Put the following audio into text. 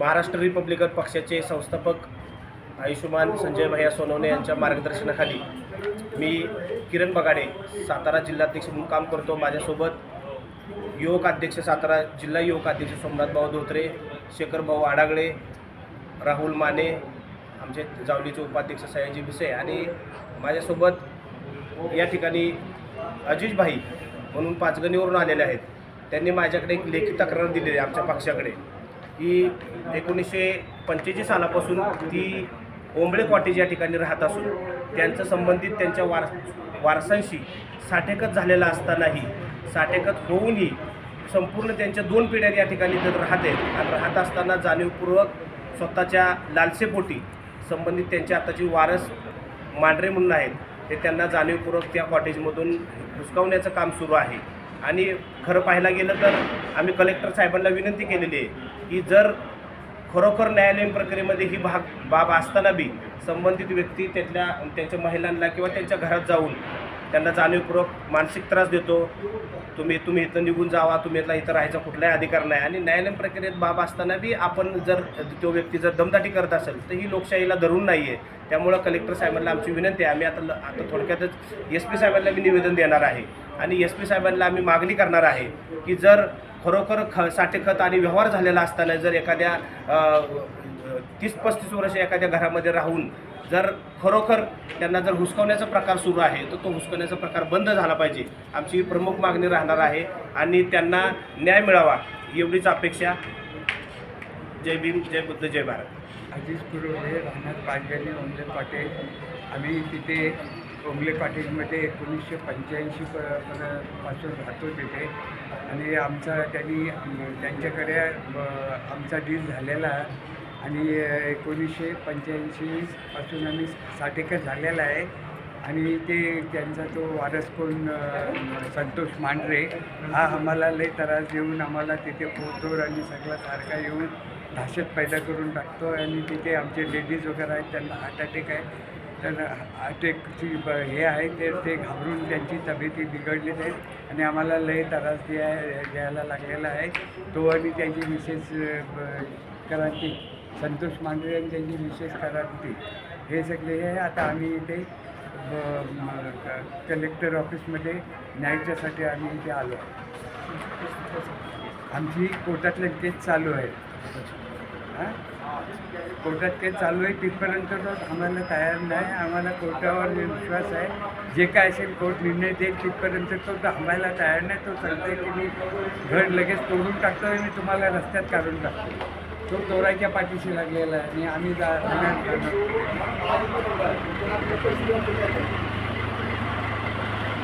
Maharashtra Republican पक्षाचे संस्थापक आयुष्यमान संजय भैया सोनवणे यांच्या मार्गदर्शनाखाली मी किरण बगाडे सातारा जिल्हाध्यक्ष म्हणून काम करतो. माझ्यासोबत युवक अध्यक्ष सातारा जिल्हा युवक अध्यक्ष सोमनाथ भाऊ धोत्रे शेखर भाऊ आडागळे राहुल माने आमचे जावलीचे उपाध्यक्ष सयाजी भिसे आणि माझ्यासोबत या ठिकाणी अजिज भाई म्हणून पाचगणीवरून आलेले आहेत. त्यांनी माझ्याकडे एक लेखी तक्रार दिलेली आहे आमच्या पक्षाकडे. की एकोणीसशे पंचेचाळीस सालापासून ती ओंबळे कॉटेज या ठिकाणी राहत असून त्यांचं संबंधित त्यांच्या वार वारसांशी साठेकत झालेला असतानाही साठेकत होऊनही संपूर्ण त्यांच्या दोन पिढ्या या ठिकाणी जर राहते. आणि राहत असताना जाणीवपूर्वक स्वतःच्या लालसेपोटी संबंधित त्यांचे आताची वारस मांढरे म्हणून आहेत ते त्यांना जाणीवपूर्वक त्या कॉटेजमधून हुसकावण्याचं काम सुरू आहे. आणि खरं पाहायला गेलं तर आम्ही कलेक्टर साहेबांना विनंती केलेली आहे की जर खरोखर न्यायालयीन प्रक्रियेमध्ये ही भाग बाब असताना बी संबंधित व्यक्ती त्यातल्या त्यांच्या महिलांना किंवा त्यांच्या घरात जाऊन त्यांना जाणीवपूर्वक मानसिक त्रास देतो तुम्ही तुम्ही इथं निघून जावा तुम्ही इथला इथं राहायचा कुठलाही अधिकार नाही. आणि न्यायालयीन प्रक्रियेत बाब असताना बी आपण जर तो व्यक्ती जर दमदाटी करत असेल तर ही लोकशाहीला धरून नाही आहे त्यामुळं कलेक्टर साहेबांना आमची विनंती आहे. आम्ही आता ल- आता थोडक्यातच एस पी साहेबांना मी निवेदन देणार आहे. आणि एस पी साहेबांना आम्ही मागणी करणार आहे की जर खरोखर ख साठेखत आणि व्यवहार झालेला असताना जर एखाद्या तीस पस्तीस वर्ष एखाद्या घरामध्ये राहून जर खरोखर त्यांना जर हुसकवण्याचा प्रकार सुरू आहे तर तो हुसकवण्याचा प्रकार बंद झाला पाहिजे. आमची प्रमुख मागणी राहणार आहे आणि त्यांना न्याय मिळावा एवढीच अपेक्षा. जय भीम जय बुद्ध जय भारत. अजित पुरवले राहणार पाचगणी ओंगले पाटील. आम्ही तिथे ओंगले पाटीलमध्ये एकोणीसशे पंच्याऐंशी प पासून राहतो तिथे. आणि आमचा त्यांनी त्यांच्याकडे आमचा डील झालेला. आणि एकोणीसशे पंच्याऐंशीपासून आम्ही साठेकर झालेला आहे. आणि ते त्यांचा तो वारस कोण संतोष मांढरे हा आम्हाला लय त्रास देऊन आम्हाला तिथे पोहोचवर आणि सगळा सारखा येऊन दहशत पैदा करून टाकतो. आणि तिथे आमचे लेडीज वगैरे आहेत त्यांना हार्ट अटॅक आहे. तर अटॅकची ब हे आहे ते ते घाबरून त्यांची तब्येती बिघडलेली आहेत आणि आम्हाला लय त्रास द्या द्यायला लागलेला आहे. तो आणि त्यांची मिसेस क्रांती. संतोष मांढरे आणि त्यांची करार होती हे सगळे हे आता आम्ही इथे कलेक्टर ऑफिसमध्ये न्यायच्यासाठी आम्ही इथे आलो. आमची कोर्टातले केस चालू आहे हां? कोर्टात केस चालू आहे तिथपर्यंत तो आम्हाला तयार नाही आम्हाला कोर्टावर विश्वास आहे. जे काय असेल कोर्ट निर्णय देईल तिथपर्यंत तो थांबायला तयार नाही तो सांगतोय की मी घर लगेच तोडून टाकतो आणि मी तुम्हाला रस्त्यात काढून टाकतो तो दौराच्या पाठीशी लागलेला आहे आणि आम्ही जा